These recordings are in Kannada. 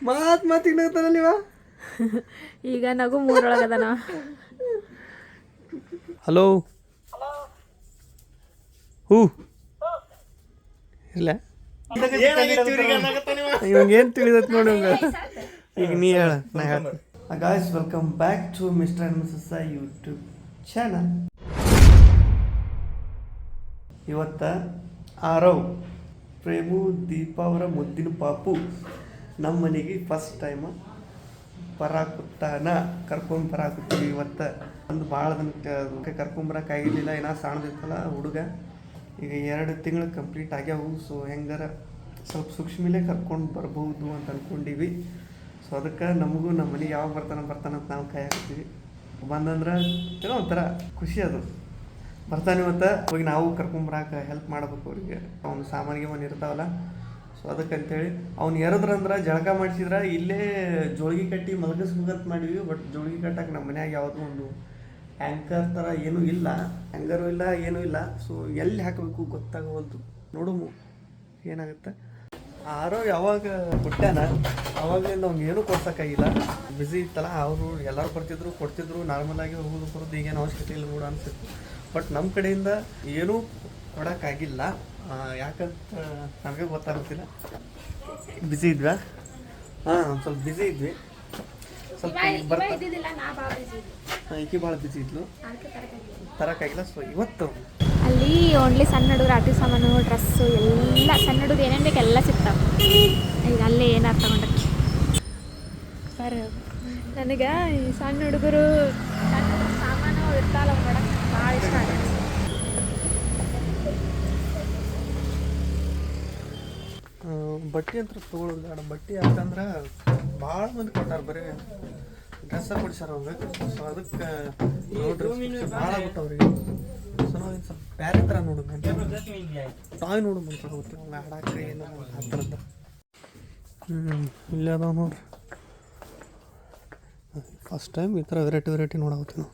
ಮಾತ್ ಮಾತಿಗೆ ನಗ್ತಾನಲ್ಲ ನೀವ ಈಗ ನಗು ಮೂರೊಳಗದನ. ಹಲೋ. ಹೂ. ಇಲ್ಲ. ಇವಾಗ ಏನು ತಿಳಿದತ್ ನೋಡಿ ಇವಂಗ? ಈಗ ನೀ ಹೇಳ ನಾ ಹೇಳ. Guys welcome back to mister and missus YouTube channel ಇವತ್ತ ಆರವ್ ಪ್ರೇಮು ದೀಪಾ ಅವರ ಮುದ್ದಿನ ಪಾಪು. ನಮ್ಮ ಮನೆಗೆ ಫಸ್ಟ್ ಟೈಮ್ ಬರಾಕುತ್ತಾನ ಕರ್ಕೊಂಡು ಬರಾಕುತ್ತೀವಿ ಇವತ್ತು. ಒಂದು ಭಾಳ ದಿನಕ್ಕೆ ಕರ್ಕೊಂಬರಕ್ಕೆ ಆಗಿರ್ಲಿಲ್ಲ ಏನೋ ಸಣ್ಣದಿತ್ತಲ್ಲ ಹುಡುಗ. ಈಗ ಎರಡು ತಿಂಗಳು ಕಂಪ್ಲೀಟ್ ಆಗ್ಯಾವು ಸೊ ಹೆಂಗಾರ ಸ್ವಲ್ಪ ಸೂಕ್ಷ್ಮಲೇ ಕರ್ಕೊಂಡು ಬರ್ಬೋದು ಅಂತ ಅನ್ಕೊಂಡಿವಿ. ಸೊ ಅದಕ್ಕೆ ನಮಗೂ ನಮ್ಮ ಮನೆಗೆ ಯಾವಾಗ ಬರ್ತಾನೆ ಬರ್ತಾನೆ ಅಂತ ನಾವು ಕಾಯಾಕತ್ತೀವಿ. ಬಂದಂದ್ರೆ ಏನೋ ಒಂಥರ ಖುಷಿ ಅದು. ಬರ್ತಾನೆ ಮತ್ತು ಹೋಗಿ ನಾವು ಕರ್ಕೊಂಬರಕ್ಕೆ ಹೆಲ್ಪ್ ಮಾಡ್ಬೇಕು ಅವ್ರಿಗೆ. ಅವ್ನು ಸಾಮಾನಿಗೆ ಒಂದು ಇರ್ತಾವಲ್ಲ ಸೊ ಅದಕ್ಕಂತೇಳಿ ಅವ್ನು ಎರದ್ರಂದ್ರೆ ಜಳಕ ಮಾಡಿಸಿದ್ರೆ, ಇಲ್ಲೇ ಜೋಳಿಗೆ ಕಟ್ಟಿ ಮಲಗಿಸ್ಬೇಕಂತ ಮಾಡಿವಿ ಬಟ್ ಜೋಳಿಗೆ ಕಟ್ಟಕ್ಕೆ ನಮ್ಮ ಮನ್ಯಾಗ ಯಾವುದೂ ಒಂದು ಆ್ಯಂಕರ್ ಥರ ಏನೂ ಇಲ್ಲ ಆ್ಯಂಕರೂ ಇಲ್ಲ, ಏನೂ ಇಲ್ಲ. ಸೊ ಎಲ್ಲಿ ಹಾಕಬೇಕು ಗೊತ್ತಾಗವಲ್ದು. ನೋಡು ಏನಾಗುತ್ತೆ? ಆರೋ ಯಾವಾಗ ಕೊಟ್ಟಾನ ಆವಾಗಲಿಂದ ಅವ್ನು ಏನೂ ಕೊಡ್ಸೋಕ್ಕಾಗಿಲ್ಲ. ಬ್ಯುಸಿ ಇತ್ತಲ್ಲ, ಅವರು ಎಲ್ಲರೂ ಬರ್ತಿದ್ರು ಕೊಡ್ತಿದ್ರು ನಾರ್ಮಲಾಗಿ ಹೋಗೋದು ಕೊಡೋದು ಈಗೇನು ಅವಶ್ಯಕತೆ ಇಲ್ಲ ಕೂಡ ಅನ್ಸುತ್ತೆ. ಬಟ್ ನಮ್ಮ ಕಡೆಯಿಂದ ಏನೂ ಕೊಡೋಕ್ಕಾಗಿಲ್ಲ. ಯಾಕಂತ ನನಗೆ ಗೊತ್ತಾಗುತ್ತಿಲ್ಲ. ಬ್ಯುಸಿ ಇದ್ವಾ? ಹಾಂ ಒಂದು ಸ್ವಲ್ಪ ಬ್ಯುಸಿ ಇದ್ವಿ. ಸ್ವಲ್ಪ ಬರ್ತಾ ಭಾಳ. ಈಕಿ ಬ್ಯುಸಿ ಇದ್ಲು. ಅದಕ್ಕೆ ತರೋಕ್ಕಾಗಿಲ್ಲ ಸೊ ಇವತ್ತು ಅಲ್ಲಿ ಓನ್ಲಿ ಸಣ್ಣ ಹುಡುಗರು ಆಟಿ ಸಾಮಾನು ಡ್ರೆಸ್ಸು ಎಲ್ಲ ಸಣ್ಣ ಹುಡುಗರು ಏನೇನು ಬೇಕು ಎಲ್ಲ ಸಿಗ್ತಾವೆ. ಈಗ ಅಲ್ಲೇ ಏನಾರು ತಗೊಂಡಕ್ಕೆ ಬರ ನನಗೆ ಈ ಸಣ್ಣ ಹುಡುಗರು ಸಣ್ಣ ಸಾಮಾನು ಸಾಮಾನು ಇರ್ತಾವಲ್ಲ ನೋಡಕ್ಕೆ ಭಾಳ ಇಷ್ಟ ಆಗುತ್ತೆ ಆ, ಬಟ್ಟೆ ಅಂತ ತೊಗೊಳೋದು ಬೇಡ. ಬಟ್ಟೆ ಯಾಕಂದ್ರೆ ಭಾಳ ಮಂದಿ ಕೊಟ್ಟಾರ ಬರೀ ಡ್ರೆಸ್ ಕೊಡಿಸ್ಯಾರ ಅವ್ರಿಗೆ ಸೊ ಅದಕ್ಕೆ ನೋಡ್ರಿ ಭಾಳ ಬಿಟ್ಟವ್ರಿಗೆ ಸೊ ನಾವು ಸ್ವಲ್ಪ ಬೇರೆ ಥರ ನೋಡೋದು ಟಾಯ್ ನೋಡು ಅಂತ ಗೊತ್ತಿಲ್ಲ. ಅವ್ಗೆ ಆಡಾಕ ಏನು ಆ ಥರದ್ದು. ಹ್ಞೂ ಇಲ್ಲೇ ಅದಾವ ನೋಡ್ರಿ. ಫಸ್ಟ್ ಟೈಮ್ ಈ ಥರ ವೆರೈಟಿ ವೆರೈಟಿ ನೋಡಾಗುತ್ತೀವಿ ನಾವು.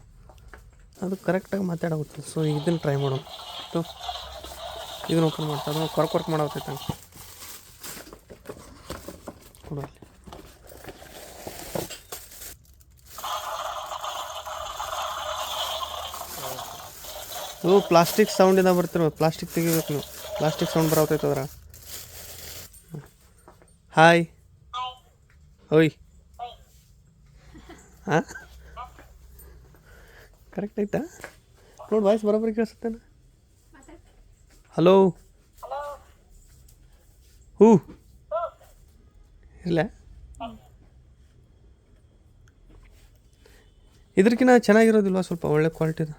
ಅದು ಕರೆಕ್ಟಾಗಿ ಮಾತಾಡಾಗುತ್ತೆ ಸೊ ಇದನ್ನು ಟ್ರೈ ಮಾಡೋಣ. ಸೊ ಇದನ್ನ ಓಪನ್ ಮಾಡ್ತಾ ಅದನ್ನು ಕೊರ್ಕ್ ಮಾಡಾಗುತ್ತೈತೆ ಹಂಗೆ ಕೊಡು ಸೌಂಡ್ ಇವು ಪ್ಲಾಸ್ಟಿಕ್ ಸೌಂಡಿಂದ ಬರ್ತಿರೋ ಪ್ಲಾಸ್ಟಿಕ್ ತೆಗಿಬೇಕು ನೀವು. ಪ್ಲಾಸ್ಟಿಕ್ ಸೌಂಡ್ ಬರತೈತದ್ರ ಹಾಯ್. ಓಯ್. ಹಾಂ? ಕರೆಕ್ಟ್ ಐತಾ? ನೋಡಿ ವಾಯ್ಸ್ ಬರೋಬ್ಬರಿ ಕೇಳಿಸುತ್ತೇನೆ ಹಲೋ ಹೂ ಇಲ್ಲ. ಇದ್ರಕಿನ್ನ ಚೆನ್ನಾಗಿರೋದಿಲ್ವಾ ಸ್ವಲ್ಪ ಒಳ್ಳೆ ಕ್ವಾಲಿಟಿದು?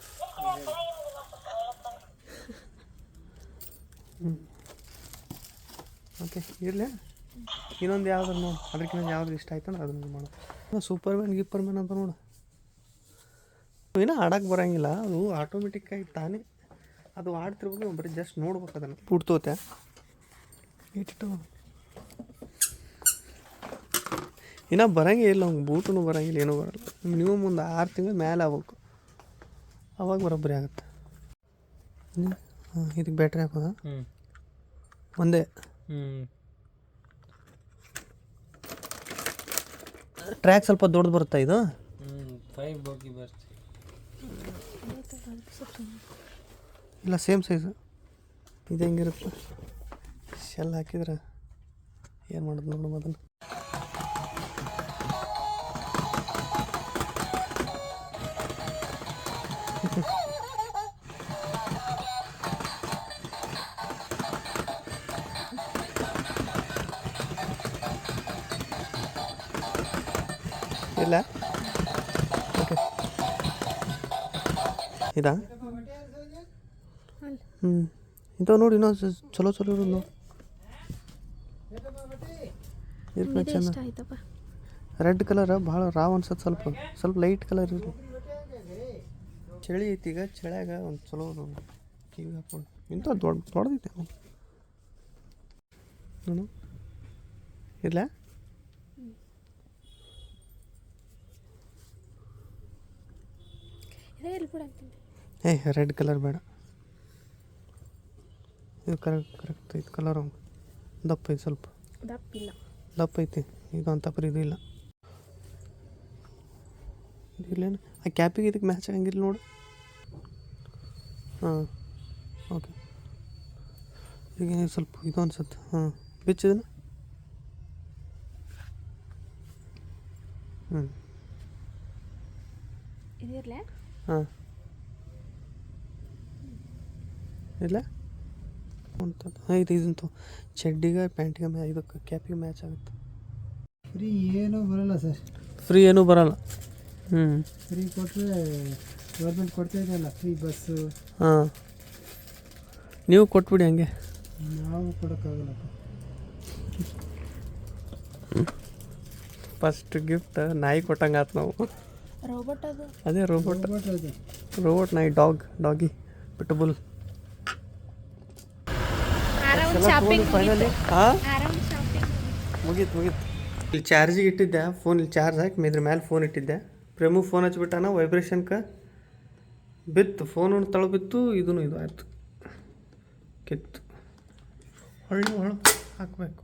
ಓಕೆ, ಇರಲಿ. ಇನ್ನೊಂದು ಯಾವ್ದು ನೋಡು. ಅದಕ್ಕಿಂತ ಯಾವ್ದು ಇಷ್ಟ ಆಯ್ತು ಅಂದ್ರೆ ಅದನ್ನು ಮಾಡು. ಸೂಪರ್ ಮ್ಯಾನ್ ಗಿಪ್ಪರ್ ಮ್ಯಾನ್ ಅಂತ ನೋಡು. ಏನೋ ಆಡಕ್ಕೆ ಬರೋಂಗಿಲ್ಲ. ಅದು ಆಟೋಮೆಟಿಕ್ಕಾಗಿ ತಾನೇ. ಅದು ಆಡ್ತಿರ್ಬೋದು, ಬರೀ ಜಸ್ಟ್ ನೋಡ್ಬೇಕು ಅದನ್ನು. ಪುಡ್ತೋತೆ ಇಟ್ಟು ಇನ್ನು ಬರೋಂಗೇ ಇಲ್ಲ ಅವ್ನಿಗೆ ಬೂಟೂ ಬರೋಂಗಿಲ್ಲ ಏನೂ ಬರಲ್ಲ. ಮಿನಿಮಮ್ ಒಂದು ಆರು ತಿಂಗಳು ಮೇಲೆ ಆಗ್ಬೇಕು. ಅವಾಗ ಬರೋಬ್ಬರಿ ಆಗುತ್ತೆ. ಹಾಂ ಇದಕ್ಕೆ ಬ್ಯಾಟ್ರಿ ಹಾಕೋದ? ಹ್ಞೂ ಒಂದೇ. ಹ್ಞೂ ಟ್ರ್ಯಾಕ್ ಸ್ವಲ್ಪ ದೊಡ್ಡದು ಬರುತ್ತಾ ಇದು? ಇಲ್ಲ ಸೇಮ್ ಸೈಜು ಇದು ಹೆಂಗಿರುತ್ತೆ? ಶೆಲ್ ಹಾಕಿದ್ರೆ ಏನು ಮಾಡೋದು ನೋಡು ಅದನ್ನು ಇದಾ? ಹ್ಞೂ ಇಂಥವು ನೋಡಿ ಇನ್ನೂ ಚಲೋ ಚಲೋ ಇರೋದು ನೋಡಿ. ಆಯ್ತಪ್ಪ ರೆಡ್ ಕಲರ್ ಭಾಳ ರಾವ್ ಅನ್ಸತ್ತೆ ಸ್ವಲ್ಪ. ಸ್ವಲ್ಪ ಲೈಟ್ ಕಲರ್ ಇರಲಿ. ಚಳಿ ಐತಿ ಈಗ. ಚಳಿಯಾಗ ಒಂದು ಚಲೋ ಕಿವಿ ಹಾಕೊಂಡು. ಇಂಥ ದೊಡ್ಡ ದೊಡ್ಡದೈತೆ ನೋಡು. ಇಲ್ಲ ಎಲ್ಲಿ ಕೂಡ ಆಗ್ತೀನಿ ಏ ರೆಡ್ ಕಲರ್ ಬೇಡ. ಇದು ಕರೆಕ್ಟ್ ಕರೆಕ್ಟ್ ಐತೆ ಕಲರ್ ದಪ್ಪ ಐತೆ ಸ್ವಲ್ಪ. ದಪ್ಪಿಲ್ಲ ದಪ್ಪ ಐತಿ. ಇದು ಅಂತ ಪರಿ ಇದು ಇಲ್ಲ. ಇಲ್ಲೇನು ಆ ಕ್ಯಾಪಿಗೆ ಇದಕ್ಕೆ ಮ್ಯಾಚ್ ಆಗಂಗಿಲ್ಲ ನೋಡು. ಹಾಂ ಓಕೆ ಈಗ ಸ್ವಲ್ಪ ಇದು ಅನ್ಸುತ್ತೆ. ಹಾಂ ಬಿಚ್ಚಿದನ ಹ್ಞೂ ಹಾಂ. ಇಲ್ಲ? ಹಾಂ ಇದು ಇದಂತು ಚಡ್ಡಿಗೆ ಪ್ಯಾಂಟಿಗೆ ಮ್ಯಾ ಇದಕ್ಕೆ ಕ್ಯಾಪಿಗೆ ಮ್ಯಾಚ್ ಆಗುತ್ತೆ. ಫ್ರೀ ಏನೂ ಬರಲ್ಲ ಸರ್. ಫ್ರೀ ಏನೂ ಬರಲ್ಲ. ಹ್ಞೂ ಫ್ರೀ ಕೊಟ್ಟರೆ ಗೌರ್ಮೆಂಟ್ ಕೊಡ್ತಾ ಇದೆಯಲ್ಲ ಫ್ರೀ ಬಸ್ಸು ಹಾಂ. ನೀವು ಕೊಟ್ಬಿಡಿ ಹಂಗೆ. ನಾವು ಕೊಡೋಕ್ಕಾಗಲ್ಲ ಫಸ್ಟ್ ಗಿಫ್ಟ್ ನಾಯಿ ಕೊಟ್ಟಂಗೆ ಆತು ನಾವು. ರೋಬೋಟ್ ಅದು. ಅದೇ ರೋಬೋಟ್ ರೋಬೋಟ್ ನಾಯಿ ಡಾಗ್ ಡಾಗಿ ಪಿಟಬುಲ್ ಫೈನಲಿ ಹಾಂ ಮುಗೀತು. ಮುಗೀತು. ಇಲ್ಲಿ ಚಾರ್ಜಿಗೆ ಇಟ್ಟಿದ್ದೆ ಫೋನ್ ಇಲ್ಲಿ ಚಾರ್ಜ್ ಹಾಕಿ ಇದ್ರ ಮೇಲೆ ಫೋನ್ ಇಟ್ಟಿದ್ದೆ. ಪ್ರೇಮು ಫೋನ್ ಹಚ್ಬಿಟ್ಟಾನ ವೈಬ್ರೇಷನ್ಗೆ ಬಿತ್ತು. ಫೋನ್ ತಳ ಬಿತ್ತು ಇದೂ ಇದು ಆಯಿತು. ಕಿತ್ತು. ಹೊಳ್ಳಿ ಹೊಳ ಹಾಕಬೇಕು.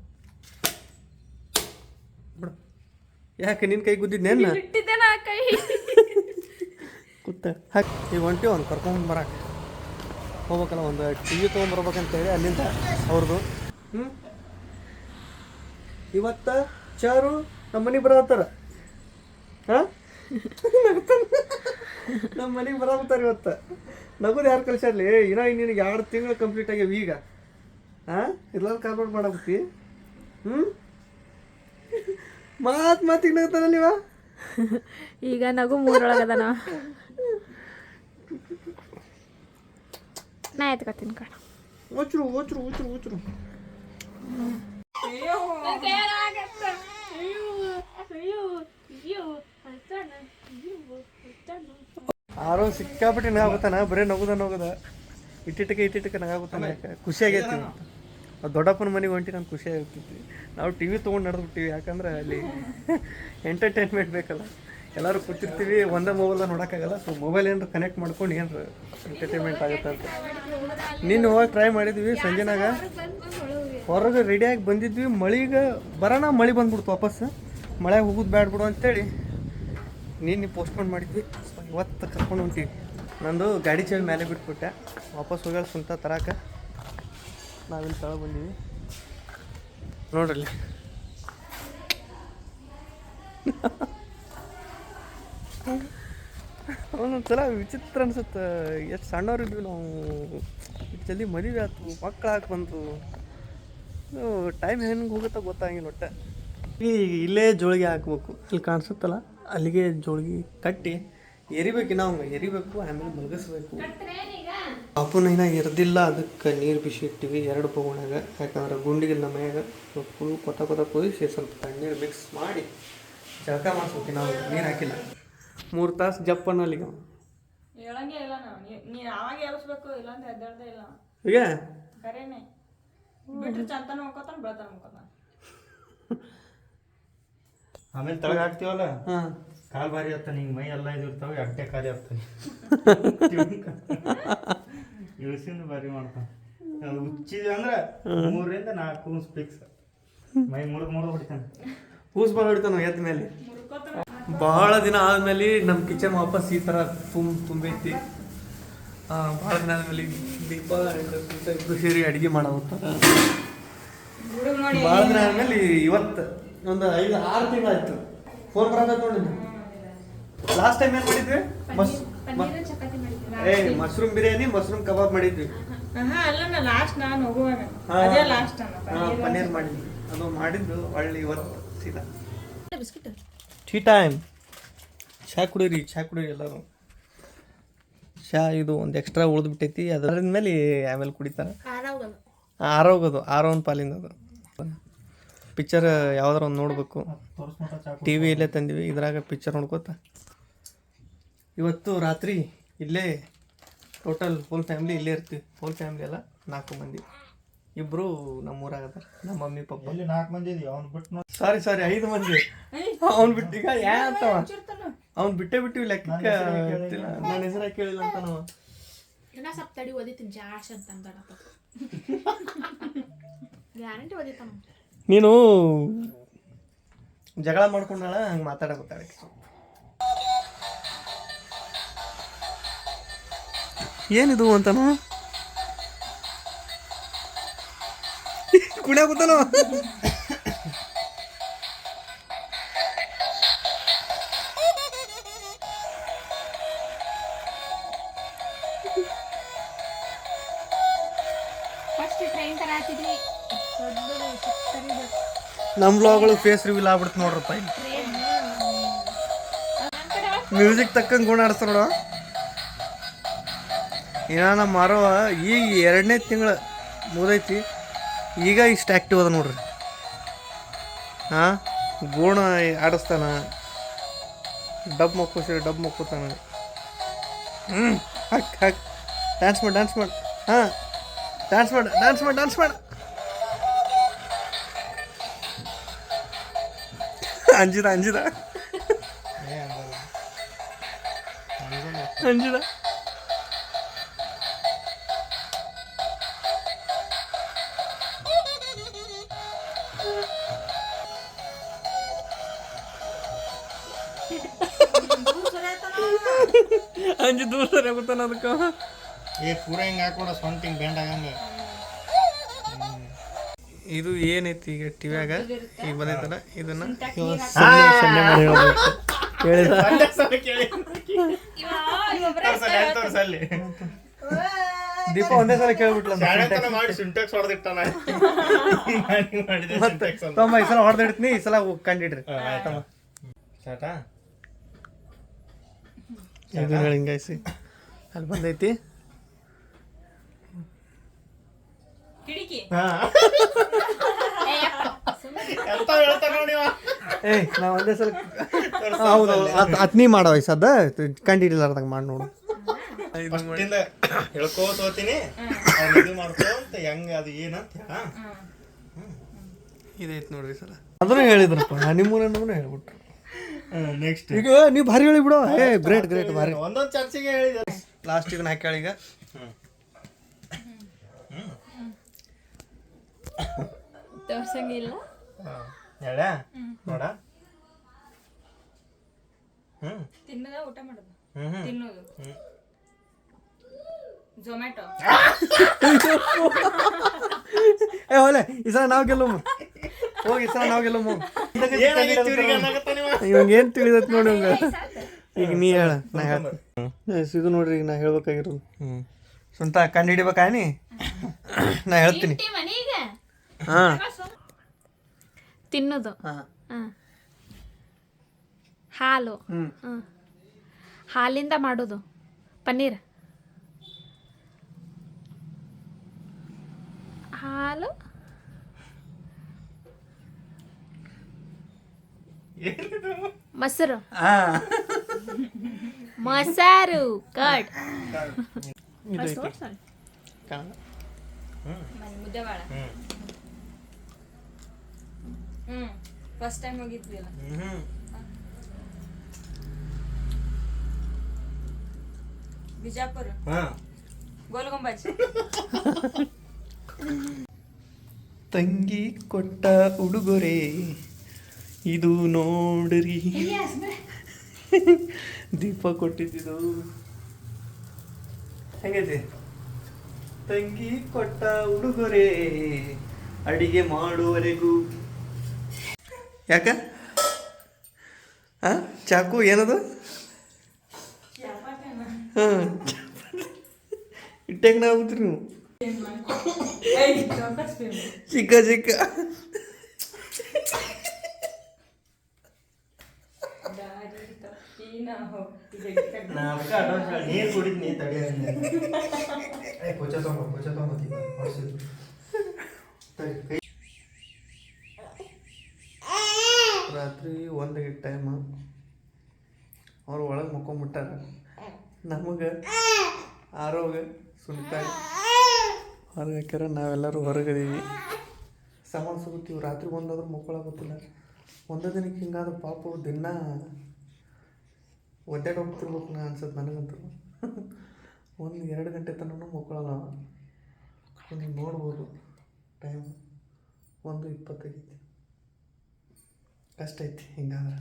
ಬಿಡ. ಯಾಕೆ ನಿನ್ನ ಕೈ ಗುದ್ದಿದ್ದೆ ಕೂತ ಹಾಕಿ. ಈಗ ಹೊಂಟಿ ಒಂದು ಕರ್ಕೊಂಡು ಬರಕ್ಕೆ ಹೋಗ್ಬೇಕಲ್ಲ ಒಂದು ಟಿ ವಿ ತೊಗೊಂಬರ್ಬೇಕಂತೇಳಿ ಅಲ್ಲಿಂದ ಅವ್ರದ್ದು ಹ್ಞೂ ಇವತ್ತ ಚಾರು ನಮ್ಮ ಮನೆಗೆ ಬರತ್ತಾರ ಹಾಂ? ನಮ್ಮ ಮನೆಗೆ ಬರತ್ತಾರ ಇವತ್ತು. ನಗುದು ಯಾರು ಕಳ್ಸ್ಯಾರ್ಲಿ ಏನೋ ನಿನಗೆ ಎರಡು ತಿಂಗಳು ಕಂಪ್ಲೀಟ್ ಆಗ್ಯಾವ ಈಗ. ಹಾಂ? ಇರ್ಲಾರ ಕಾರ್ಬೋಟ್ ಮಾಡಾಕತ್ತಿ. ಹ್ಞೂ ಮಾತು ಮಾತಿಗೆ ನಗ್ತಾನಲ್ಲ ಇವ? ಈಗ ನಗು ಮೂರೊಳಗದನ. ನಾ ಎತ್ಕೊತೀನಿ ಕಣ ಓಚ್ರು ಓಚ್ರು ಓಚ್ರು ಓಚ್ರು ಆರೋ ಸಿಕ್ಕಾಪಟ್ಟೆ ನಗಾಗುತ್ತಾನ ಬರೀ ನಗುದ ನಗುದ. ಇಟ್ಟಿಟ್ಟಕ್ಕೆ ಇಟ್ಟಿಟ್ಟಕ್ಕೆ ನಗಾಗುತ್ತಾನ ಖುಷಿಯಾಗೈತಿ ದೊಡ್ಡಪ್ಪನ ಮನೆಗೆ ಹೊಂಟಿ ನಾನು ಖುಷಿ ನಾವು ಟಿ ವಿ ತೊಗೊಂಡು ನಡೆದ್ಬಿಟ್ಟಿವಿ ಯಾಕಂದ್ರೆ ಅಲ್ಲಿ ಎಂಟರ್ಟೈನ್ಮೆಂಟ್ ಬೇಕಲ್ಲ. ಎಲ್ಲರೂ ಕೂತಿರ್ತೀವಿ, ಒಂದೇ ಮೊಬೈಲ್ ನೋಡೋಕ್ಕಾಗಲ್ಲ. ಸೊ ಮೊಬೈಲ್ ಏನಾರು ಕನೆಕ್ಟ್ ಮಾಡ್ಕೊಂಡು ಏನಾರು ಎಂಟರ್ಟೈನ್ಮೆಂಟ್ ಆಗುತ್ತೆ ಅಂತ. ನಿನ್ನ ಹೋಗಿ ಟ್ರೈ ಮಾಡಿದ್ವಿ ಸಂಜೆನಾಗ. ಹೊರಗೆ ರೆಡಿಯಾಗಿ ಬಂದಿದ್ವಿ. ಮಳಿಗೆ ಬರೋಣ, ಮಳೆ ಬಂದ್ಬಿಡ್ತು ವಾಪಸ್. ಮಳೆ ಹೋಗೋದು ಬೇಡ ಬಿಡು ಅಂತೇಳಿ ನೀನು ಪೋಸ್ಟ್ಪೋನ್ ಮಾಡಿದ್ವಿ. ಸೊ ಇವತ್ತು ಕರ್ಕೊಂಡು ಹೊಂಟೀವಿ. ನಂದು ಗಾಡಿ ಚಾವಿ ಮೇಲೆ ಬಿಟ್ಬಿಟ್ಟೆ. ವಾಪಸ್ ಹೋಗ್ಯಾಳ ಸ್ವಂತ ತರಾಕ. ನಾವಿಲ್ಲಿ ತಳ ಬಂದೀವಿ. ನೋಡ್ರಲ್ಲಿ ಒಂದೊಂದ್ಸಲ ವಿಚಿತ್ರ ಅನ್ಸುತ್ತೆ. ಎಷ್ಟು ಸಣ್ಣವ್ರಿದ್ವಿ ನಾವು. ಜಲ್ದಿ ಮದುವೆ ಆಯ್ತು ಹಾಕಿ ಬಂತು. ಟೈಮ್ ಹೆಂಗೆ ಹೋಗುತ್ತೋ ಗೊತ್ತಾಗಿಲ್ಲ ಒಟ್ಟೆ ಈಗ ಇಲ್ಲೇ ಜೋಳಿಗೆ ಹಾಕ್ಬೇಕು. ಅಲ್ಲಿ ಕಾಣಿಸುತ್ತಲ್ಲ, ಅಲ್ಲಿಗೆ ಜೋಳಿಗೆ ಕಟ್ಟಿ ಎರಿಬೇಕು ನಾವು ಎರಿಬೇಕು, ಆಮೇಲೆ ಮಲಗಿಸ್ಬೇಕು. ಅಪ್ಪನ ಇನ್ನ ಎರ್ದಿಲ್ಲ, ಅದಕ್ಕೆ ನೀರು ಬಿಸಿ ಇಟ್ಟಿವಿ, ಎರಡು ಪಗುಣಾಗ ಯಾಕಂದ್ರೆ ಗುಂಡಿಗಿಲ್ಲ ಮನೆಯಾಗ ಫುಲ್ ಕೊತ ಕೊತ ಕುದಿಸಿ ಸ್ವಲ್ಪ ತಣ್ಣೀರು ಮಿಕ್ಸ್ ಮಾಡಿ ಜಳಕ ಮಾಡಿಸ್ಬೇಕು. ನಾವು ನೀರು ಹಾಕಿಲ್ಲ. ಮೂರು ತಾಸು ಜಪ್ಪನ ಅಲ್ಲಿಗೆ ಅವ. ಹೇಳಂಗೆ ಇಲ್ಲ ನಾವು. ನೀ- ನೀ ಅವಾಗ ಎಬ್ಸ್ಬೇಕು ಇಲ್ಲಾಂದ್ರೆ ಎದ್ದೇಳ್ದೆ ಇಲ್ಲ. ಈಗ ಕರೇನೆ. ಬಿಟ್ರೆ ಚಂತನ ಮುಕ್ಕೋತಾನ ಬೆಳತಾನ ಮುಕ್ಕೋತಾನ ಆಮೇಲೆ ತಳಗ ಹಾಕ್ತೀವಲ್ಲ? ಹಾಂ. ಕಾಲ್ ಭಾರಿ ಆಗ್ತಾನೆ ಹಿಂಗೆ ಮೈ ಎಲ್ಲ ಇದು ಇರ್ತಾವೆ ಅಡ್ಡೆ ಖಾಲಿ ಆಗ್ತಾನೆ. ಇಳಿಸಿಂದ ಭಾರಿ ಮಾಡ್ತಾನೆ. ಅದು ಹುಚ್ಚಿದ್ವಿ ಅಂದ್ರೆ ಮೂರರಿಂದ ನಾಲ್ಕು ಫಿಕ್ಸ್ ಮೈ ಮುರಿದು ಮುರಿದು ಹೊಡಿತಾನೆ. ಕೂಸ್ ಬಾಳ ಹೊಡಿತಾನ ಎದ್ದ ಮೇಲೆ. ಭಾಳ ದಿನ ಆದ್ಮೇಲೆ ನಮ್ಮ ಕಿಚನ್ ವಾಪಸ್ ಈ ಥರ ತುಂಬ ತುಂಬೈತಿ. ಭಾಳ ದಿನ ಆದ್ಮೇಲೆ ದೀಪ ಇಬ್ಬರು ಸೇರಿ ಅಡುಗೆ ಮಾಡಾವತ್ತ ಭಾಳ ದಿನ ಆದ್ಮೇಲೆ ಇವತ್ತು ಒಂದು ಐದು ಆರು ತಿಂಗಳಾಯ್ತು. ಫೋನ್ ಬರೋದ ನೋಡಿ ಲಾಸ್ಟ್ ಟೈಮ್ ಏನು ಮಾಡಿದ್ವಿ? ಮಸ್ ಏ ಮಶ್ರೂಮ್ ಬಿರಿಯಾನಿ ಮಶ್ರೂಮ್ ಕಬಾಬ್ ಮಾಡಿದ್ವಿ. ಹಾ ಅಲ್ಲ ಲಾಸ್ಟ್ ನಾನು ಹೋಗುವಾಗ. ಅದೇ ಲಾಸ್ಟ್ ಹಾ, ಪನ್ನೀರ್ ಮಾಡಿದ್ವಿ. ಅದು ಮಾಡಿದ್ದು ಒಳ್ಳೆ ಇವತ್ತು ಸೀದಾ ಬಿಸ್ಕಿಟ್? ಟೀ ಟೈಮ್ ಚಹಾ ಕುಡೀರಿ ಚಾ ಕುಡೀರಿ ಎಲ್ಲರೂ. ಚಹಾ ಇದು ಒಂದು ಎಕ್ಸ್ಟ್ರಾ ಉಳಿದ್ಬಿಟ್ಟೈತಿ. ಅದರಿಂದ ಮೇಲೆ ಆಮೇಲೆ ಕುಡಿತಾರೆ. ಆರೋಗದು. ಆರೋನ್ ಆರೋ ಒಂದು ಪಾಲಿಂದ ಅದು. ಪಿಕ್ಚರ್ ಯಾವ್ದಾರ ಒಂದು ನೋಡಬೇಕು. ಟಿ ವಿ ಇಲ್ಲೇ ತಂದಿವಿ ಇದ್ರಾಗ ಪಿಕ್ಚರ್ ನೋಡ್ಕೋತ ಇವತ್ತು ರಾತ್ರಿ ಇಲ್ಲೇ ಟೋಟಲ್ ಫುಲ್ ಫ್ಯಾಮ್ಲಿ ಇಲ್ಲೇ ಇರ್ತೀವಿ. ಫುಲ್ ಫ್ಯಾಮ್ಲಿ ಎಲ್ಲ ನಾಲ್ಕು ಮಂದಿ. ಇಬ್ಬರು ನಮ್ಮ ಊರಾಗ ಅದಾರ ನಮ್ಮ ಮಮ್ಮಿ ಪಪ್ಪ ನಾಲ್ಕು ಮಂದಿ ಇದೀವಿ ಅವ್ನು ಬಿಟ್ಟು ಸಾರಿ ಸಾರಿ ಐದು ಮಂದಿ. ಅವ್ನು ಬಿಟ್ಟೀಗ ಯಾ ಅಂತವ? ಅವ್ನು ಬಿಟ್ಟೆ ಬಿಟ್ಟಿವಿ ಲೆಕ್ಕ ಗೊತ್ತಿಲ್ಲ ನನ್ನ ಹೆಸರ ಕೇಳಿಲ್ಲ ಅಂತ ನಾವು ಇನ್ನ ಸ್ವಲ್ಪ ತಡಿ ಓದಿತೀನಿ. ಜಾಶ್ ಅಂತ ಗ್ಯಾರಂಟಿ ಓದಿತಾನ ನೀನು ಜಗಳ ಮಾಡ್ಕೊಂಡಾಳ ಹಂಗೆ ಮಾತಾಡಕತ್ತಾಳೆ ಏನಿದು ಅಂತನ ಕುಣ್ಯಾಗ ನಮ್ಮ ಬ್ಲಾಗ್ಗಳು ಫೇಸ್ ರಿವೀಲ್ ಆಗ್ಬಿಡ್ತು ನೋಡ್ರಪ್ಪ ಇಲ್ಲಿ. ಮ್ಯೂಸಿಕ್ ತಕ್ಕಂಗೆ ಗುಣಾಡ್ಸ್ತಾರ ನೋಡ. ಏನ ನಮ್ಮ ಮಾರವ ಈಗ ಎರಡನೇ ತಿಂಗಳು ಮುದೈತಿ ಈಗ ಇಷ್ಟು ಆ್ಯಕ್ಟಿವ್ ಅದ ನೋಡ್ರಿ. ಹಾಂ? ಗೋಣ ಆಡಿಸ್ತಾನ. ಡಬ್ ಮಕ್ಕೋಸಿ ಡಬ್ ಮಕ್ಕೋತಾನ. ಹ್ಞೂ ಹಾಕ್ ಹಾಕ್. ಡ್ಯಾನ್ಸ್ ಮಾಡಿ ಡ್ಯಾನ್ಸ್ ಮಾಡಿ. ಹಾಂ. ಡ್ಯಾನ್ಸ್ ಮಾಡಿ ಡ್ಯಾನ್ಸ್ ಮಾಡಿ ಡ್ಯಾನ್ಸ್ ಮಾಡಿ. ಅಂಜಿದ ಅಂಜಿದ ಅಂಜಿದ. ಅಂಜಿ ದೂರ ಸರಿ ಆಗುತ್ತಾನ ಅದಕ್ಕೆ? ಏ ಪೂರ ಹಿಂಗೆ ಹಾಕೋಡ ಸ್ವಂತ ಹಿಂಗೆ ಬ್ಯಾಂಡ್ ಆಗಂಗ. ಇದು ಏನೈತಿ ಈಗ ಟಿವ್ಯಾಗ? ಈಗ ಬಂದೈತಲ್ಲ? ಇದನ್ನ? ಇವ ಸನ್ನೆ ಸನ್ನೆ ಮಾಡಿ ಹೇಳ್ಬೇಕು. ಹೇಳಿದ ತೋರ್ಸಲ್ಲಿ? ದೀಪ ಒಂದೇ ಸಲ ಕೇಳ್ಬಿಟ್ಲ ತಮ್ಮ ಈ ಸಲ ಹೊಡೆದಿಡ್ತೀನಿ ಈ ಸಲ ಕಂಡಿಡ್ರಿ. ಸ್ಟಾರ್ಟಾ ಇದು ಹಿಂಗಾಯ್ಸಿ ಅಲ್ಲಿ ಬಂದೈತಿ. ಕಿಡಿಕಿ ಎಂತ ಹೇಳ್ತಾನ ನೋಡಿ ಇವ. ಏಯ್ ನಾ ಒಂದೇ ಸಲ ಹೌದು ಅತ್ ನೀ ಮಾಡೋ ಸದ್ದ ಕಂಡಿಡಿಲಾರ್ದಂಗೆ ಮಾಡಿ ನೋಡು. ಫಸ್ಟಿಂದ ಹೇಳ್ಕೋತ ಹೋಗ್ತೀನಿ ಅವ್ನು ಇದು ಅಂತ ಹೆಂಗ ಅದು ಏನಂತ ಹೇಳ? ಇದೈತಿ ನೋಡ್ರಿ ಸಲ. ಅದನ್ನು ಹೇಳಿದ್ರಪ್ಪ. ಹನಿಮೂನ್ ಅನ್ನೋನು ಹೇಳ್ಬಿಟ್ರು. ನೆಕ್ಸ್ಟ್ ಈಗ ನೀವು ಭಾರಿ ಹೇಳಿ ಬಿಡು ಹೇ ಗ್ರೇಟ್ ಗ್ರೇಟ್ ಭಾರಿ. ಒಂದೊಂದು ಚರ್ಚೆಗೆ ಹೇಳಿದ್ರೆ ಲಾಸ್ಟ್ ಇದನ್ನ ಹಾಕ್ಯಾಳ ಈಗ. ತೋರ್ಸಂಗಿಲ್ಲ. ಹೇಳ ನೋಡ. ಹ್ಮ್. ತಿನ್ನದ ಊಟ ಮಾಡೋದು? ತಿನ್ನೋದು? ಹ್ಮ್. ಏ ಹೊಲೆ ಈ ಸಲ ನಾವು ಗೆಲ್ಲಮ್ಮ ಹೋಗಿ ಈ ಸಲ ನಾವು ಇವಂಗ ಏನು ತಿಳಿದೈತಿ ನೋಡಿ ಇವಂಗ? ಈಗ ನೀ ಹೇಳ ನಾ ಹೇಳ್ತೀನಿ ಸಿಗು ಇದು ನೋಡ್ರಿ ಈಗ ನಾ ಹೇಳ್ಬೇಕಾಗಿರೋದು. ಹ್ಮ್. ಸ್ವಂತ ಕಂಡು ಹಿಡಿಬೇಕಾ ನೀ? ನಾ ಹೇಳ್ತೀನಿ. ತಿನ್ನೋದು ಹಾಂ ಹಾಂ ಹಾಲು ಹ್ಞೂ ಹ್ಞೂ ಹಾಲಿಂದ ಮಾಡೋದು ಪನ್ನೀರ್ ಹಾಲು ಮೊಸರು ಹಾಂ ಮೊಸರು ಕಡ್ ಇದೈತಿ ಕನ್ನಡ ಮುದ್ದೆ ಬಾಳ ಹ್ಮ್. ಫಸ್ಟ್ ಟೈಮ್ ಹೋಗಿದ್ವಿಲ್ಲ. ಹ್ಮ್. ಬಿಜಾಪುರ? ಹಾ. ಗೋಲ್ಗುಂಬಾಜ್ ತಂಗಿ ಕೊಟ್ಟ ಉಡುಗೊರೆ ಇದು ನೋಡ್ರಿ. ದೀಪ ಕೊಟ್ಟಿದ್ದು ಹೆಂಗೈತಿ? ತಂಗಿ ಕೊಟ್ಟ ಉಡುಗೊರೆ ಅಡಿಗೆ ಮಾಡುವವರೆಗೂ ಯಾಕ? ಹಾಂ ಚಾಕು ಏನದು? ಹಾಂ ಇಟ್ಟೆಗೆ ನಾವು ನೀವು. ಚಿಕ್ಕ ಚಿಕ್ಕ. ನೀರ್ ಕುಡಿದ್ ನೀ ತಡಿ ರಾತ್ರಿ ಒಂದು ಟೈಮ್ ಅವ್ರು ಒಳಗೆ ಮುಕ್ಕೊಂಬಿಟ್ಟಾರ. ನಮಗೆ ಆರೋಗ್ಯ ಸುಲ್ತಾನ ಹೊರಗೆ ಹಾಕ್ಯಾರ ನಾವೆಲ್ಲರೂ ಹೊರಗದೀವಿ. ಸಾಮಾನು ಸಿಗುತ್ತೀವಿ ರಾತ್ರಿ ಒಂದಾದ್ರೂ ಗೊತ್ತಿಲ್ಲ ಒಂದೇ ದಿನಕ್ಕೆ ಹಿಂಗಾದ್ರೆ ಪಾಪ ದಿನ ಒದ್ದಾಡಿ ಹೋಗ್ತಿರ್ಬೇಕು ನಾ ಅನ್ಸುತ್ತೆ ನನಗಂತೂ. ಒಂದು ಎರಡು ಗಂಟೆ ತನಕ ಮುಕ್ಕೊಳ್ಳಲ್ಲ ನೋಡ್ಬೋದು. ಟೈಮ್ ಒಂದು ಇಪ್ಪತ್ತೈತಿ ಕಷ್ಟ ಐತಿ ಹಿಂಗಾದ್ರೆ.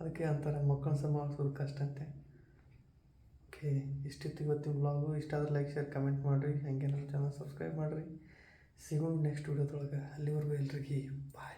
ಅದಕ್ಕೆ ಅಂತಾರೆ, ಮಕ್ಕಳನ್ನ ಸಂಭಾಳಿಸೋದು ಕಷ್ಟ ಅಂತೆ. ಓಕೆ, ಇಷ್ಟಿತ್ತು ಇವತ್ತಿನ ಬ್ಲಾಗು ಇಷ್ಟ ಆದ್ರೆ ಲೈಕ್ ಶೇರ್ ಕಮೆಂಟ್ ಮಾಡಿರಿ. ಹಾಗೆ ನಮ್ಮ ಚಾನಲ್ ಸಬ್ಸ್ಕ್ರೈಬ್ ಮಾಡಿರಿ. ಸಿಗೋಣ ನೆಕ್ಸ್ಟ್ ವೀಡಿಯೋದೊಳಗೆ ಅಲ್ಲಿವರೆಗೂ ಎಲ್ರಿಗೂ ಬಾಯ್